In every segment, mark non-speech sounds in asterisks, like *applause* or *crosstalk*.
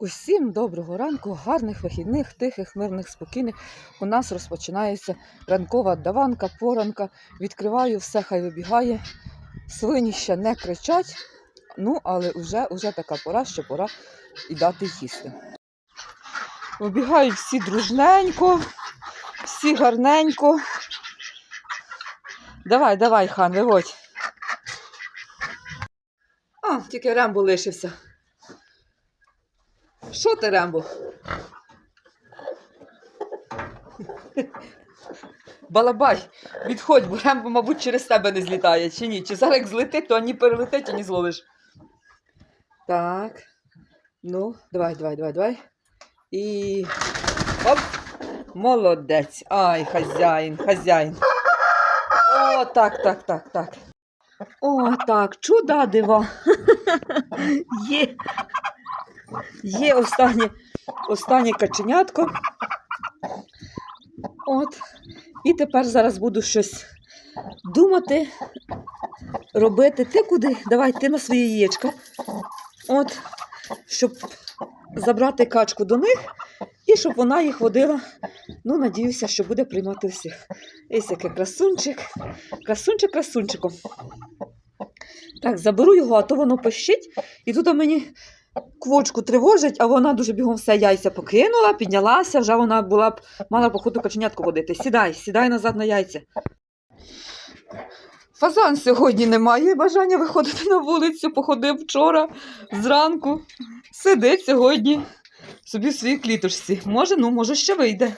Усім доброго ранку, гарних вихідних, тихих, мирних, спокійних. У нас розпочинається ранкова даванка, поранка. Відкриваю все, хай вибігає. Свині ще не кричать, ну але вже, вже така пора, що пора і дати їсти. Вибігають всі дружненько, всі гарненько. Давай, давай, хан, виводь. А, тільки Рембо лишився. Що ти, Рембо? Балабай, відходь, бо Рембо, мабуть, через тебе не злітає, чи ні? Чи зараз як злетить, то ані перелетить, ані зловиш. Так. Ну, давай, давай, давай, давай. І. Оп! Молодець. Ай, хазяїн, хазяїн. О, так, так, так, так. О, так, чуда дива. *laughs* Є. Є останнє, останнє каченятко. От. І тепер зараз буду щось думати, робити. Ти куди? Давай, ти на своє яєчка. От, щоб забрати качку до них і щоб вона їх водила. Ну, надіюся, що буде приймати всіх. Ось який красунчик. Красунчик красунчиком. Так, заберу його, а то воно пищить. І тут мені квочку тривожить, а вона дуже бігом все яйця покинула, піднялася, вже вона була б, мала походу каченятку водити. Сідай, сідай назад на яйця. Фазан сьогодні не має бажання виходити на вулицю, походив вчора зранку. Сидить сьогодні собі в своїй клітушці. Може, ну, може, ще вийде.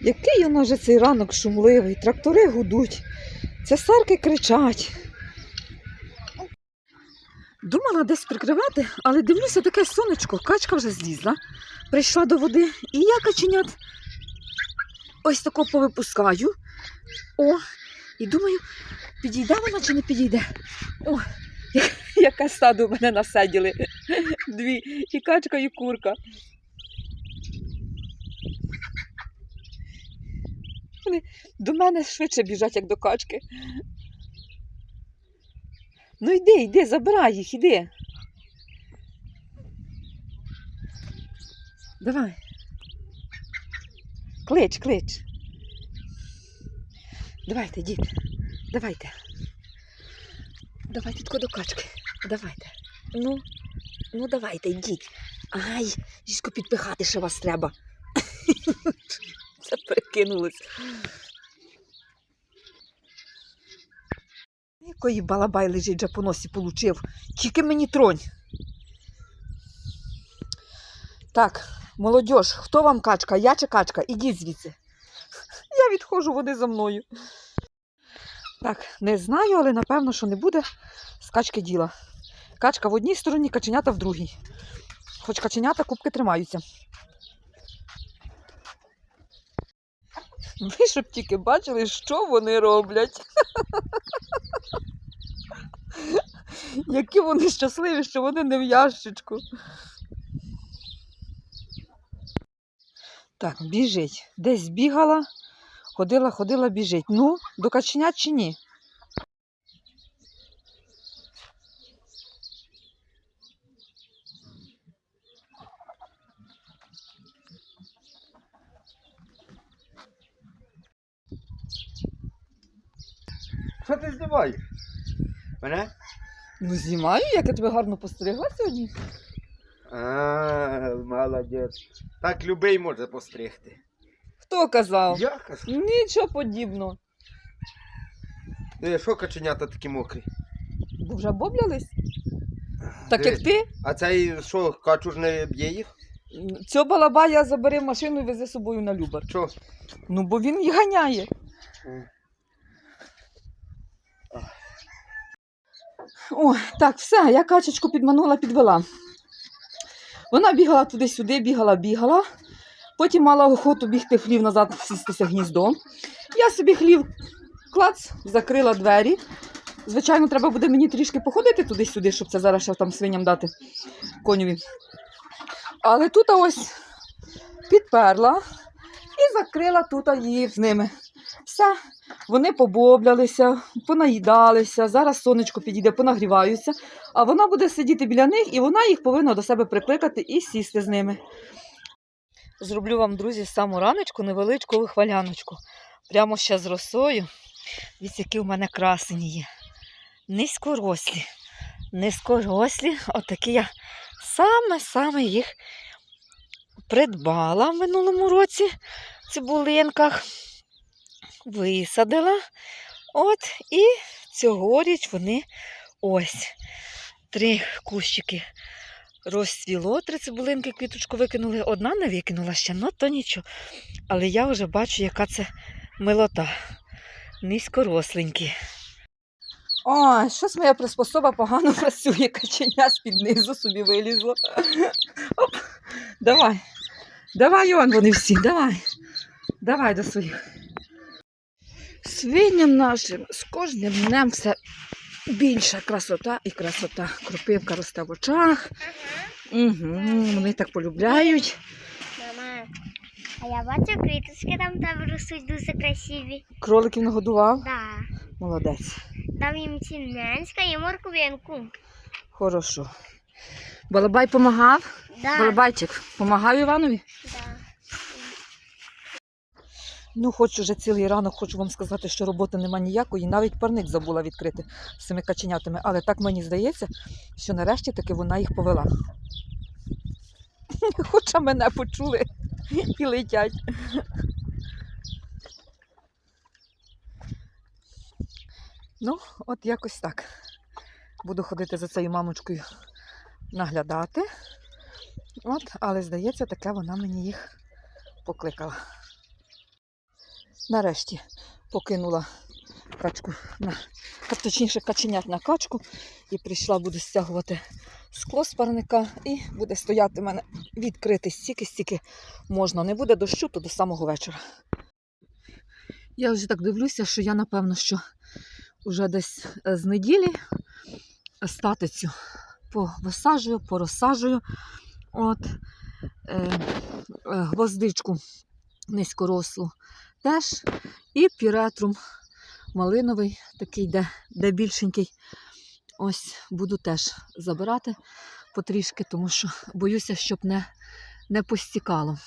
Який у нас цей ранок шумливий, трактори гудуть, цесарки кричать. Думала десь прикривати, але дивлюся таке сонечко, качка вже злізла, прийшла до води, і я каченят ось тако повипускаю. О, і думаю, підійде вона чи не підійде. О, яке стадо в мене насаділи. Дві, і качка, і курка. Вони до мене швидше біжать, як до качки. Ну йди, йди, забирай їх, іди. Давай. Клич, клич. Давайте, дід, давайте. Давайте тако до качки. Давайте. Ну, ну давайте, йдіть. Ай, жісько підпихати ще вас треба. *laughs* Це перекинулось. Якої балабай лежить вже по носі получив. Тільки мені тронь. Так, молодь, хто вам качка? Я чи качка? Ідіть звідси. *laughs* Я відходжу, вони за мною. Так, не знаю, але напевно, що не буде з качки діла. Качка в одній стороні, каченята в другій. Хоч каченята кубки тримаються. *laughs* Ви щоб тільки бачили, що вони роблять. *laughs* Які вони щасливі, що вони не в ящичку. Так, біжить. Десь бігала, ходила, ходила, біжить. Ну, до каченят чи ні? Що ти знімаєш? Мене? Ну, знімаю, як я тебе гарно постерегла сьогодні. А, молодець. Так любий може постригти. Хто казав? Я кажу. Нічого подібного. Е, Що каченята такі мокрі? Бо вже боблялись? Так як ти, А цей що, качу не б'є їх? цього балабая забери в машину і вези з собою на Любар. Що? Ну, бо він їх ганяє. Е. О, так, все, я качечку підманула, підвела. Вона бігала туди-сюди, бігала, бігала. Потім мала охоту бігти хлів назад, сістися гніздо. Я собі хлів клац, закрила двері. Звичайно, треба буде мені трішки походити туди-сюди, щоб це зараз ще там свиням дати конюві. Але тут ось підперла і закрила тут її з ними. Все, Вони побоблялися, понаїдалися, зараз сонечко підійде, понагріваються, а вона буде сидіти біля них і вона їх повинна до себе прикликати і сісти з ними. Зроблю вам, друзі, саму раночку невеличку вихваляночку. Прямо ще з росою. Дивіться, які у мене красені є. Низькорослі. Низькорослі, отакі я саме-саме їх придбала в минулому році в цибулинках. Висадила. От, і цьогоріч вони ось три кущики розцвіло, три цибулинки квіточку викинули. Одна не викинула ще, ну то нічого. Але я вже бачу, яка це милота. Низькоросленькі. Ой, щось моя приспособа погано *laughs* працює, каченя з-під низу собі вилізло. *laughs* Оп, давай. Давай, он вони всі, давай. Давай до своїх. Свиням нашим з кожним днем все більша красота і красота. Кропивка росте в очах. Угу, вони так полюбляють. Мама, а я бачу квіточки там там ростуть дуже красиві. Кроликів нагодував. Да. Молодець. Там їм цінненська і морковинку. Хорошо. Балабай помагав. Да. Балабайчик помагав Іванові. Да. Ну, хочу вже цілий ранок, хочу вам сказати, що роботи нема ніякої, навіть парник забула відкрити з цими каченятами. Але так мені здається, що нарешті таки вона їх повела. *laughs* Хоча мене почули і летять. Ну, от якось так. Буду ходити за цією мамочкою наглядати. От, але здається, таке вона мені їх покликала. Нарешті покинула качку на точніше каченят на качку і прийшла, буду стягувати скло з парника і буде стояти в мене відкритий стільки-стільки можна. Не буде дощу, то до самого вечора. Я вже так дивлюся, що я напевно, що вже десь е, з неділі статицю повисаджую, порозсаджую. От, е, е, гвоздичку низькорослу теж. І піретрум малиновий, такий, де, де більшенький. Ось буду теж забирати потрішки, тому що боюся, щоб не, не постікало.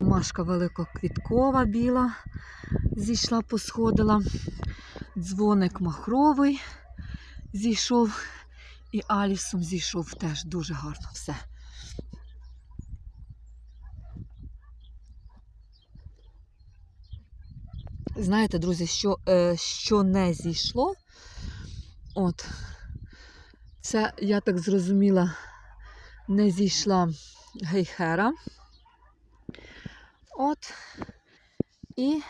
Машка великоквіткова біла зійшла, посходила. Дзвоник махровий зійшов. І Алісом зійшов теж дуже гарно все. Знаєте, друзі, що, е, що не зійшло, от, це, я так зрозуміла, не зійшла гейхера. От. І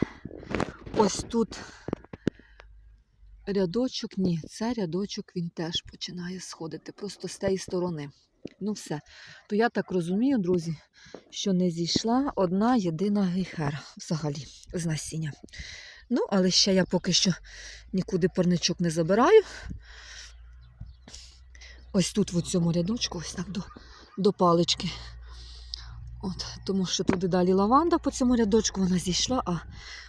ось тут рядочок, ні, це рядочок він теж починає сходити, просто з тієї сторони. Ну все. То я так розумію, друзі, що не зійшла одна єдина гейхера взагалі з насіння. Ну, але ще я поки що нікуди парничок не забираю. Ось тут, в цьому рядочку, ось так до, до палички. От, тому що туди далі лаванда по цьому рядочку вона зійшла, а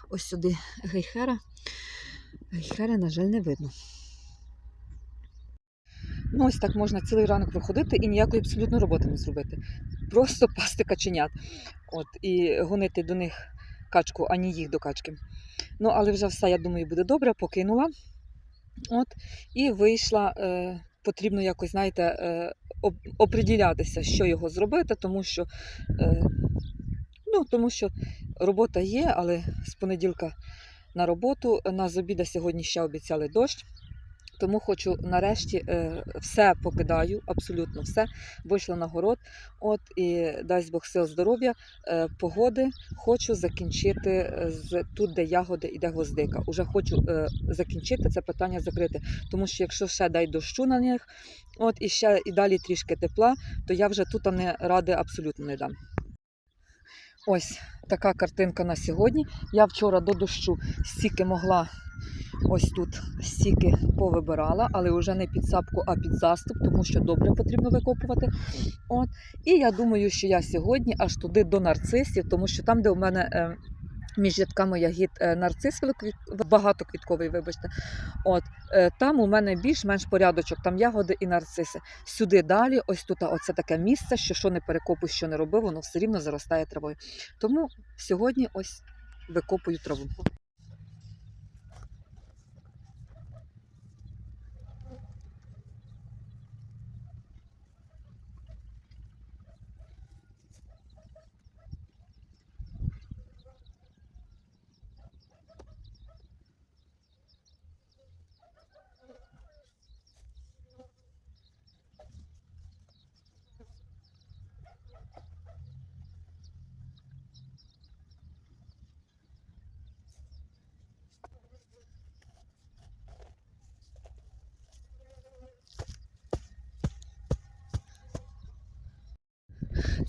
ось сюди гейхера. Гейхера, на жаль, не видно. Ну, ось так можна цілий ранок проходити і ніякої абсолютно роботи не зробити. Просто *laughs* пасти каченят. От, і гонити до них качку, а не їх до качки. Ну, але вже все, я думаю, буде добре, покинула. От, і вийшла. Е, потрібно якось, знаєте, е, оприділятися, що його зробити, тому що, е, ну, тому що робота є, але з понеділка на роботу. На з обіда сьогодні ще обіцяли дощ. Тому хочу нарешті е, все покидаю, абсолютно все. Вийшла на город. От і дасть Бог сил здоров'я, е, погоди. Хочу закінчити е, з тут, де ягоди і де гвоздика. Уже хочу закінчити це питання закрити. Тому що якщо ще дай дощу на них, от і ще і далі трішки тепла, то я вже тут не ради абсолютно не дам. Ось така картинка на сьогодні. Я вчора до дощу стільки могла ось тут стільки повибирала, але вже не під сапку, а під заступ, тому що добре потрібно викопувати. От. І я думаю, що я сьогодні аж туди до нарцисів, тому що там, де у мене е, Між рядками ягід е, нарцис багатоквітковий, вибачте. От е, там у мене більш-менш порядочок, там ягоди і нарциси. Сюди далі, ось тут оце таке місце, що що не перекопуй, що не роби, воно все рівно заростає травою. Тому сьогодні ось викопую траву.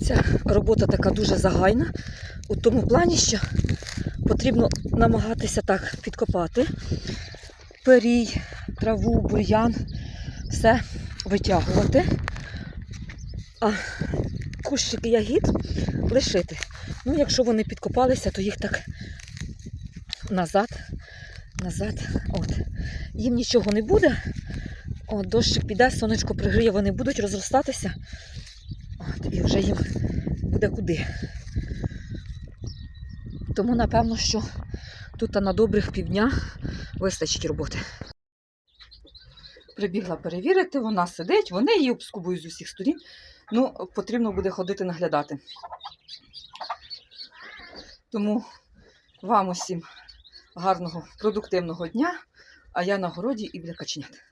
Ця робота така дуже загайна у тому плані, що потрібно намагатися так підкопати перій, траву, бур'ян, все витягувати, а кущики ягід лишити. Ну, якщо вони підкопалися, то їх так назад, назад. От. Їм нічого не буде. От, дощик піде, сонечко пригріє, вони будуть розростатися. От, і вже їм буде куди. Тому, напевно, що тут на добрих півдня вистачить роботи. Прибігла перевірити, вона сидить, вони її обскубують з усіх сторін. Ну, потрібно буде ходити наглядати. Тому вам усім гарного, продуктивного дня, а я на городі і біля каченят.